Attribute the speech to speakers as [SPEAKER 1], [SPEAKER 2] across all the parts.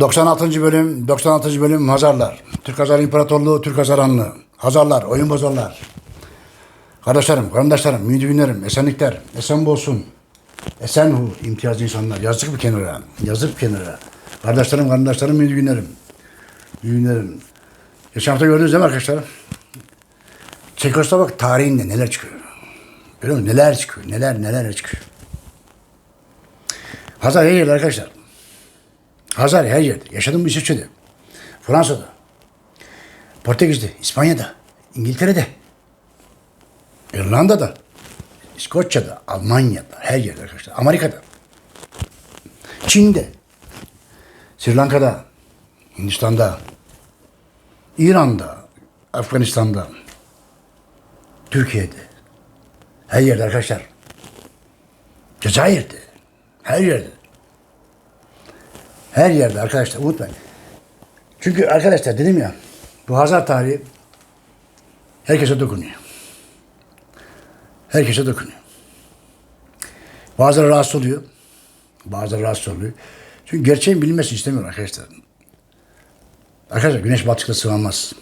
[SPEAKER 1] 96. bölüm 96. bölüm Hazarlar. Türk Hazar İmparatorluğu, Türk Hazar Hanlığı. Hazarlar, oyun bozarlar. Kardeşlerim, kardeşlerim, müdürlerim, esenlikler, esen olsun. Esen hu imtiyazlı insanlar. Yazık bir kenara. Yazık bir kenara. Kardeşlerim, kardeşlerim, müdürlerim. Müdürlerim. Geçen hafta gördünüz değil mi arkadaşlar? Çekoslovak tarihinde neler çıkıyor? Görüyor musun? Neler çıkıyor? Neler neler çıkıyor? Hazar yerde arkadaşlar. Hazar her yerde. Yaşadım İsviçre'de. Fransa'da. Portekiz'de. İspanya'da. İngiltere'de. İrlanda'da. İskoçya'da. Almanya'da. Her yerde arkadaşlar. Amerika'da. Çin'de. Sri Lanka'da. Hindistan'da. İran'da. Afganistan'da. Türkiye'de. Her yerde arkadaşlar. Cezayir'de. Her yerde. Her yerde arkadaşlar unutmayın. Çünkü arkadaşlar dedim ya bu Hazar tarihi herkese dokunuyor. Herkese dokunuyor. Bazıları rahatsız oluyor. Bazıları rahatsız oluyor. Çünkü gerçeğin bilinmesi istemiyor arkadaşlar. Arkadaşlar güneş batışta sığamaz.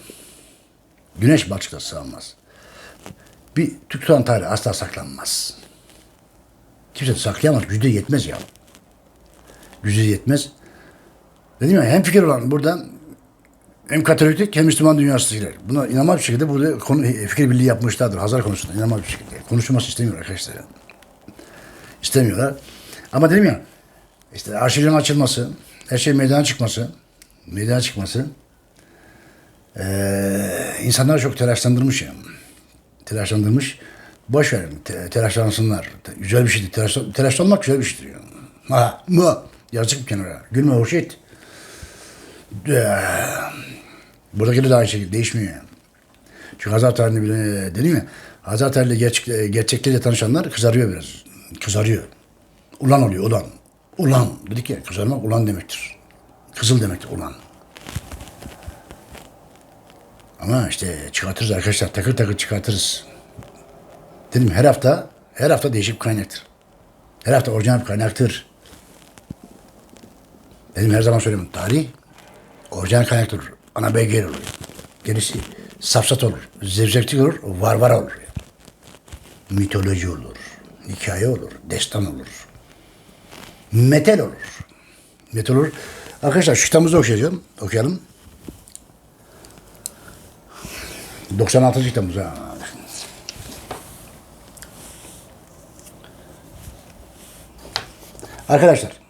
[SPEAKER 1] Güneş batışta sığamaz. Bir Türk Turan tarihi asla saklanmaz. Kimse saklayamaz. Gücü yetmez ya. Gücü yetmez. Dedim ya hem fikir olan buradan hem Katoliklik hem Müslüman dünyasıdır. Buna inanmak bir şekilde burada konu, fikir birliği yapmışlardır. Hazar konusunda inanmak bir şekilde. Konuşulması istemiyor arkadaşlar. İstemiyorlar. Ama dedim ya işte arşivlerin açılması, her şey meydana çıkması, meydana çıkması eee insanları çok telaşlandırmış yani. Telaşlandırmış. Boş verin. Te- telaşlansınlar. Te- güzel bir şeydir. Telaş, telaşlanmak güzel bir şeydir. Yani. Ha, mı? Yazık bir kenara. Gülme hoş et. Eee, Buradaki de aynı şekilde değişmiyor. Çünkü Hazar tarihinde bile dedim ya Hazar tarihiyle gerçek, gerçekleriyle tanışanlar kızarıyor biraz. Kızarıyor. Ulan oluyor ulan. Ulan dedik ya kızarmak ulan demektir. Kızıl demektir ulan. Ama işte çıkartırız arkadaşlar. Takır takır çıkartırız. Dedim her hafta her hafta değişik kaynaktır. Her hafta orijinal bir kaynaktır. Dedim her zaman söylüyorum. Tarih orijinal kaynaktır. Ana belge olur. Gerisi safsat olur. Zevzeklik olur. Var var olur. Mitoloji olur. Hikaye olur. Destan olur. Metal olur. Metal olur. Arkadaşlar şu kitabımızı okuyacağım. Okuyalım. 96. kitabımız ha. Arkadaşlar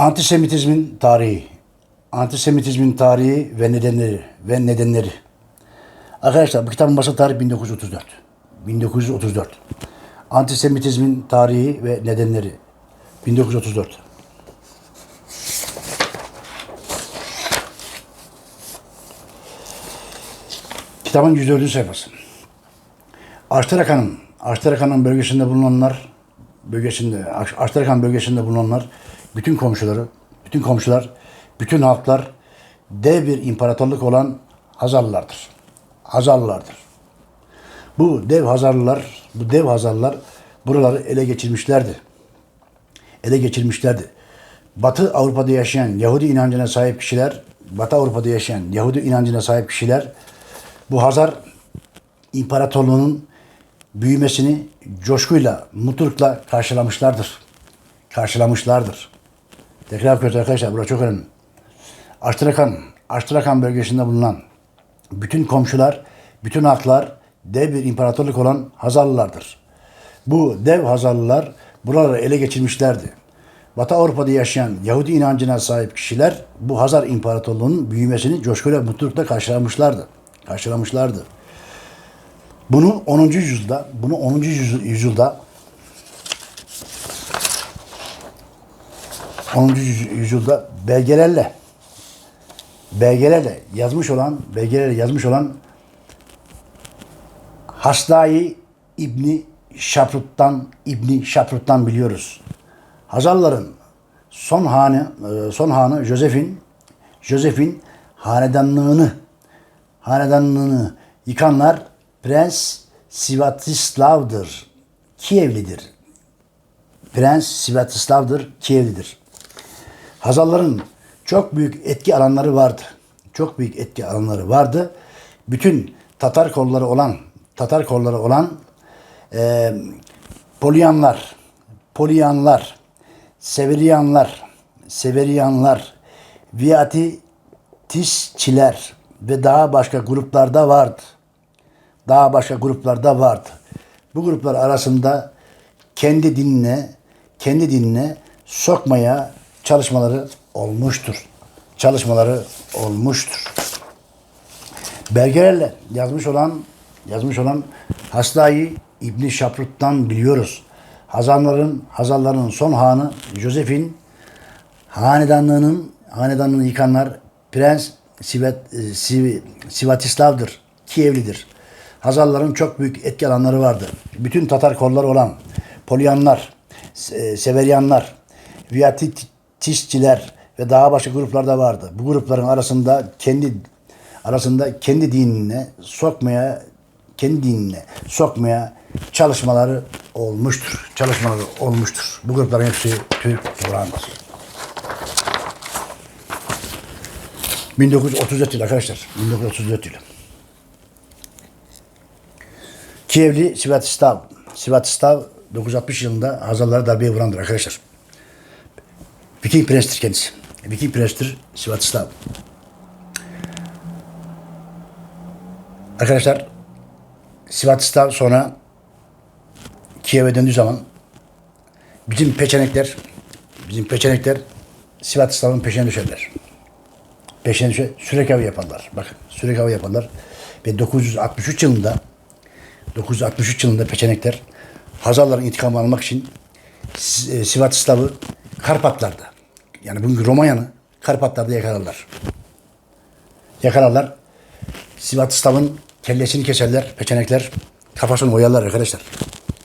[SPEAKER 1] Antisemitizmin tarihi. Antisemitizmin tarihi ve nedenleri ve nedenleri. Arkadaşlar bu kitabın basıl tarihi 1934. 1934. Antisemitizmin tarihi ve nedenleri. 1934. Kitabın 104. sayfası. Arşterakan'ın Arşterakan'ın bölgesinde bulunanlar bölgesinde Arşterakan bölgesinde bulunanlar bütün komşuları, bütün komşular, bütün halklar dev bir imparatorluk olan Hazarlılardır. Hazarlılardır. Bu dev Hazarlılar, bu dev Hazarlılar buraları ele geçirmişlerdi. Ele geçirmişlerdi. Batı Avrupa'da yaşayan Yahudi inancına sahip kişiler, Batı Avrupa'da yaşayan Yahudi inancına sahip kişiler bu Hazar İmparatorluğu'nun büyümesini coşkuyla, mutlulukla karşılamışlardır. Karşılamışlardır. Tekrar yapıyoruz arkadaşlar. Burası çok önemli. Aştırakan, Aştırakan bölgesinde bulunan bütün komşular, bütün halklar dev bir imparatorluk olan Hazarlılardır. Bu dev Hazarlılar buraları ele geçirmişlerdi. Batı Avrupa'da yaşayan Yahudi inancına sahip kişiler bu Hazar İmparatorluğu'nun büyümesini coşkuyla mutlulukla karşılamışlardı. Karşılamışlardı. Bunu 10. yüzyılda, bunu 10. yüzy- yüzyılda 10. yüzy- yüzyılda belgelerle belgelerle yazmış olan belgelerle yazmış olan Hasdai İbni Şaprut'tan İbni Şaprut'tan biliyoruz. Hazarların son hanı e, son hanı Josef'in Josef'in hanedanlığını hanedanlığını yıkanlar Prens Sviatoslav'dır. Kievlidir. Prens Sviatoslav'dır. Kievlidir. Hazarların çok büyük etki alanları vardı. Çok büyük etki alanları vardı. Bütün Tatar kolları olan Tatar kolları olan e, Polyanlar, Polyanlar, Severiyanlar, Severiyanlar, Viatisçiler ve daha başka gruplarda vardı. Daha başka gruplarda vardı. Bu gruplar arasında kendi dinine, kendi dinine sokmaya çalışmaları olmuştur. Çalışmaları olmuştur. Belgelerle yazmış olan yazmış olan Hastayı İbni Şaprut'tan biliyoruz. Hazanların Hazarların son hanı Joseph'in hanedanlığının hanedanlığını yıkanlar Prens Sivet, e, Siv, Sivatislav'dır. Kievlidir. Hazarların çok büyük etki alanları vardı. Bütün Tatar kolları olan Polyanlar, Se- Severyanlar, Viatisçiler ve daha başka gruplar da vardı. Bu grupların arasında kendi arasında kendi dinine sokmaya kendi dinine sokmaya çalışmaları olmuştur. Çalışmaları olmuştur. Bu grupların hepsi Türk Kur'an'dır. 1934 yılı arkadaşlar. 1934 yılı. Kievli Sivatislav. Sivatislav 960 yılında Hazarlara darbeye vurandır arkadaşlar. Viking prenstir kendisi. Viking prenstir Sivatislav. Arkadaşlar Sivatislav sonra Kiev'e döndüğü zaman bizim peçenekler bizim peçenekler Sivatislav'ın peşine düşerler. Peşine düşer, sürek avı yaparlar. Bakın sürek avı yaparlar. Ve 963 yılında 963 yılında peçenekler Hazarların intikamını almak için e, Sivatislav'ı Karpatlar'da yani bugün Romanya'nı Karpatlar'da yakalarlar. Yakalarlar. Sivatislav'ın kellesini keserler, peçenekler. Kafasını oyarlar arkadaşlar.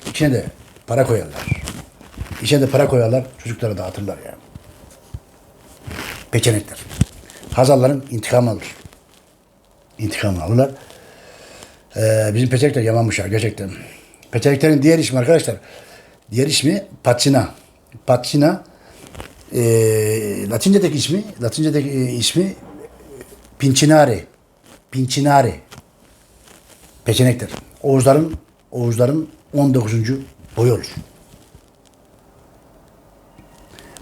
[SPEAKER 1] İçine de para koyarlar. İçine de para koyarlar. Çocuklara dağıtırlar yani. Peçenekler. Hazarların intikamını alır. İntikamını alırlar. Ee, bizim peçenekler yamanmışlar gerçekten. Peçeneklerin diğer ismi arkadaşlar. Diğer ismi Patsina. Patsina ee, Latince'deki ismi Latince'deki e, ismi Pincinare. Pincinare. Peçenekler. Oğuzların Oğuzların 19. boyu olur.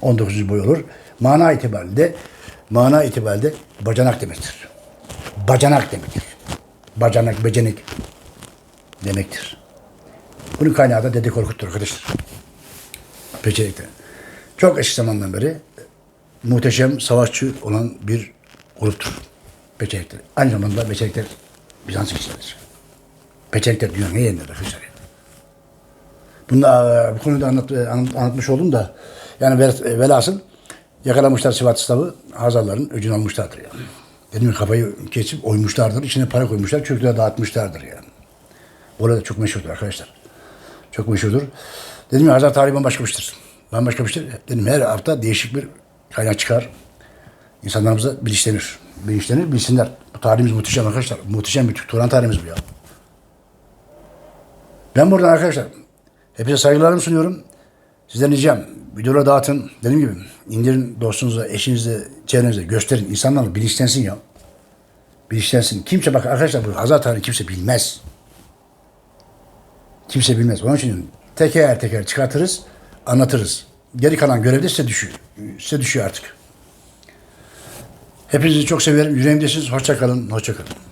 [SPEAKER 1] 19. boy olur. Mana itibariyle mana itibariyle bacanak demektir. Bacanak demektir. Bacanak, becenek demektir. Bunun kaynağı da Dede Korkut'tur arkadaşlar. Peçenekler. Çok eski zamandan beri muhteşem savaşçı olan bir gruptur. Peçenekler. Aynı zamanda Peçenekler Bizans ilçesidir. Peçenekler dünyanın en yerinde arkadaşlar. Bunu da, e, bu konuda anlat, e, anlat- anlatmış oldum da yani e, velhasıl yakalamışlar Sivatislav'ı Hazarların öcünü almışlardır yani. Dedim kafayı kesip oymuşlardır. içine para koymuşlar. Çocuklara dağıtmışlardır yani. Orada çok meşhurdur arkadaşlar. Çok meşhurdur. Dedim ya Hazar tarihi bambaşkamıştır. Bambaşkamıştır. Dedim her hafta değişik bir kaynak çıkar. İnsanlarımıza bilinçlenir. Bilinçlenir, bilsinler. Bu tarihimiz muhteşem arkadaşlar. Muhteşem bir Turan tarihimiz bu ya. Ben buradan arkadaşlar hepinize saygılarımı sunuyorum. Sizden ricam videoları dağıtın. Dediğim gibi indirin dostunuza, eşinize, çevrenize gösterin. İnsanlar bilinçlensin ya. Bilinçlensin. Kimse bak arkadaşlar bu Hazar tarihi kimse bilmez. Kimse bilmez. Onun için teker teker çıkartırız, anlatırız. Geri kalan görev de size düşüyor. Size düşüyor artık. Hepinizi çok severim. Yüreğimdesiniz. Hoşça kalın. Hoşça kalın.